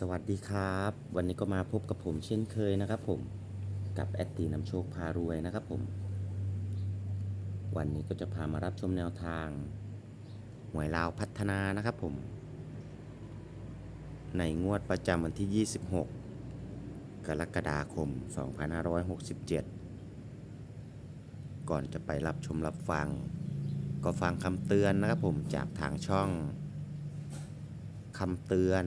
สวัสดีครับ วันนี้ก็มาพบกับผมเช่นเคยนะครับผมกับแอดตีนำโชคพารวยนะครับผม วันนี้ก็จะพามารับชมแนวทาง หวยลาวพัฒนานะครับผม ในงวดประจำวันที่ 26 กรกฎาคม 2567 ก่อนจะไปรับชมรับฟัง ก็ฟังคำเตือนนะครับผมจากทางช่องคำเตือน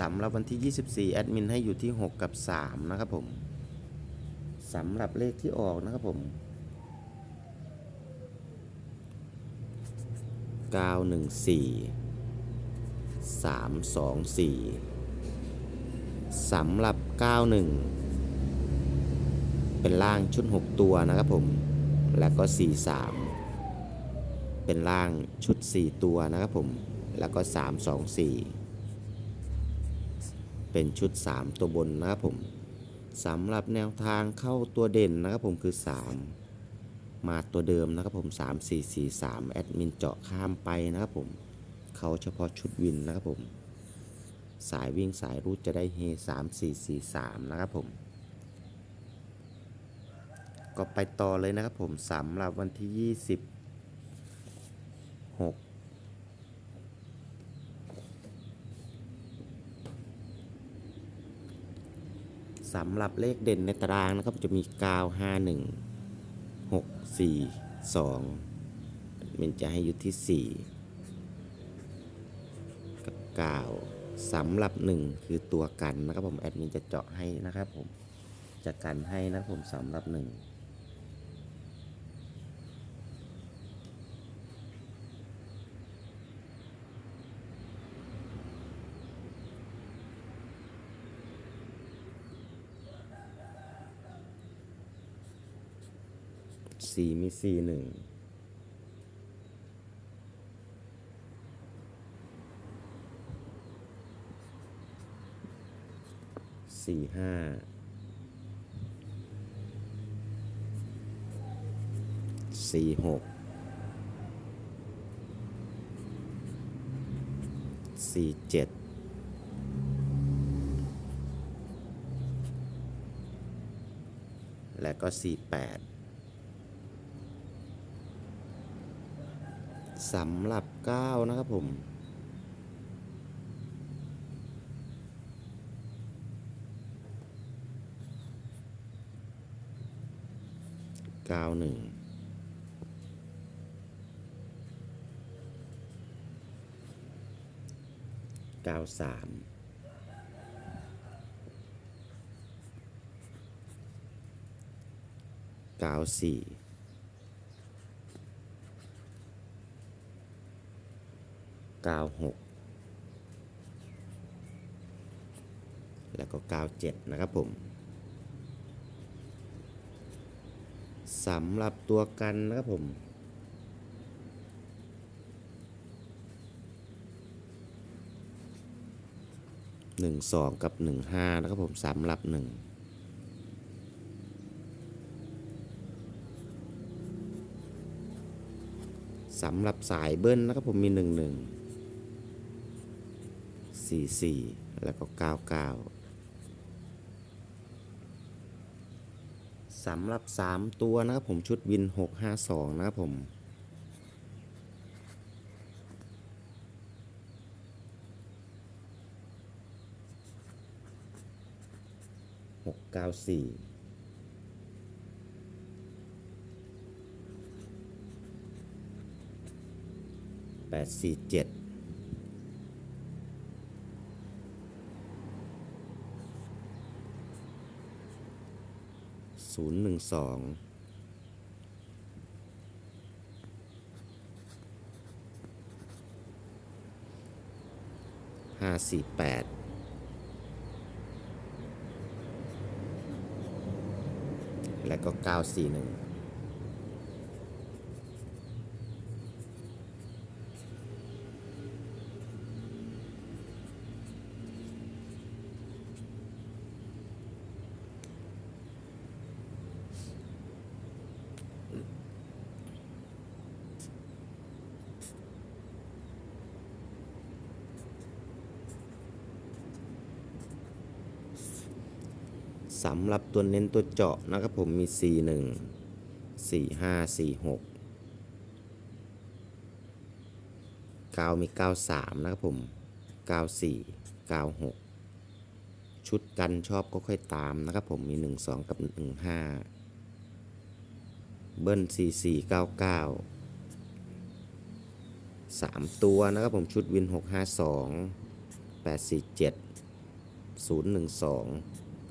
สำหรับวันที่ 24 แอดมินให้อยู่ที่ 6 กับ 3 นะครับผมสำหรับเลขที่ออกนะครับผม 914 324สำหรับ 91 เป็นล่างชุด 6 ตัวนะครับผม แล้วก็ 43 เป็นล่างชุด 4 ตัวนะครับผม แล้วก็ 324 เป็นชุด 3 ตัวบนนะครับผมสำหรับแนวทางเข้าตัวเด่นนะครับผมคือ 3 มาตัวเดิมนะครับผม 3 4 4 3 แอดมินเจาะข้ามไปนะครับผม เขาเฉพาะชุดวินนะครับผม สายวิ่งสายรูดจะได้เฮ3 4 4 3 นะครับผม ก็ไปต่อเลยนะครับผมสำหรับวันที่26 สำหรับเลขเด่นในตารางนะครับจะมีกาว5 1 6 4 2มันจะให้อยู่ที่4กับ9สำหรับ1คือตัวกันนะครับผมแอดมินจะเจาะให้นะครับผมจะกันให้นะครับผมสำหรับ1 สี่มีสี่หนึ่งสี่ห้าสี่หกสี่เจ็ดและก็สี่แปด สำหรับ 9 นะครับผม เก้าหนึ่งเก้าสามเก้าสี่ 96แล้วก็97นะครับผมสำหรับตัวกันนะครับผม หนึ่งสองกับหนึ่งห้านะครับผมสำหรับหนึ่งสำหรับสายเบิ้ลนะครับผมมีหนึ่งหนึ่ง สี่สี่แล้วก็เก้าเก้าสำหรับสามตัวนะครับผมชุดวินหกห้าสองนะครับผมหกเก้าสี่แปดสี่เจ็ด ศูนย์หนึ่งสองห้าสี่แปดและก็เก้าสี่หนึ่ง สำหรับตัวเน้นตัวเจาะนะครับผมมี 41 45 46 9 มี 93 นะครับผม 94 96 ชุดกันชอบก็ค่อยตามนะครับผมมี 12 กับ 15 เบิ้ล 44 99 3 ตัวนะครับผมชุดวิน 652 847 012